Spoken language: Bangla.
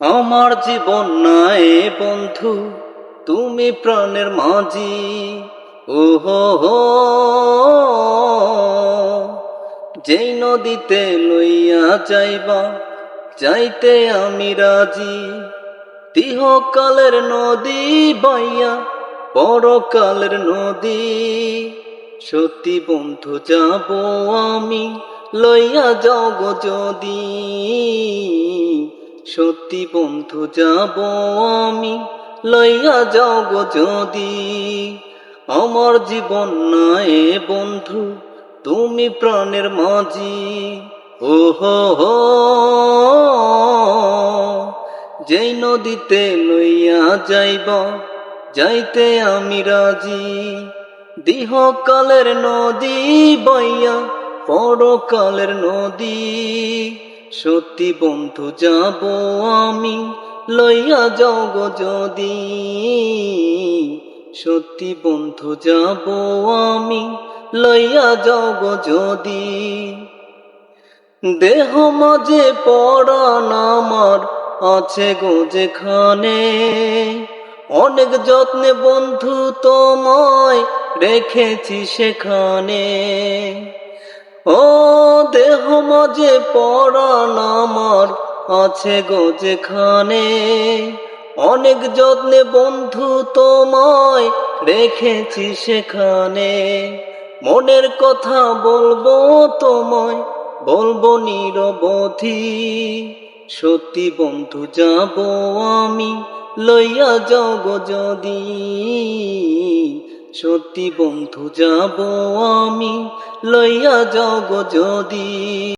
আমার জীবন নাই বন্ধু, তুমি প্রাণের মাঝি। ও হো, যেই নদীতে লইয়া যাইবা, যাইতে আমি রাজি। তিহকালের নদী বাইয়া, পরকালের নদী। সত্যি বন্ধু যাব আমি, লইয়া যাও যদি। সত্যি বন্ধু যাব আমি, লইয়া যাও গো যদি। আমার জীবন নাই বন্ধু, তুমি প্রাণের মাঝি। ও হো, যেই নদীতে লইয়া যাইব, যাইতে আমি রাজি। দিহকালের নদী বইয়া, পরকালের নদী। সত্যি বন্ধু যাব আমি, লইয়া যাও যদি। সত্যি বন্ধু যাব আমি, লইয়া যাও যদি। দেহ মাঝে পড়ান আমার আছে গো যেখানে। অনেক যত্নে বন্ধু তোমায় রেখেছি সেখানে। ও দেহ মাঝে পড়ান আমার আছে গো যেখানে। অনেক যত্নে বন্ধু তোমায় রেখেছি সেখানে। মনের কথা বলব তোমায়, বলব নিরবধি। সত্যি বন্ধু যাব আমি, লইয়া যাও যদি। সত্যি বন্ধু যাব আমি লইয়া যাও যদি।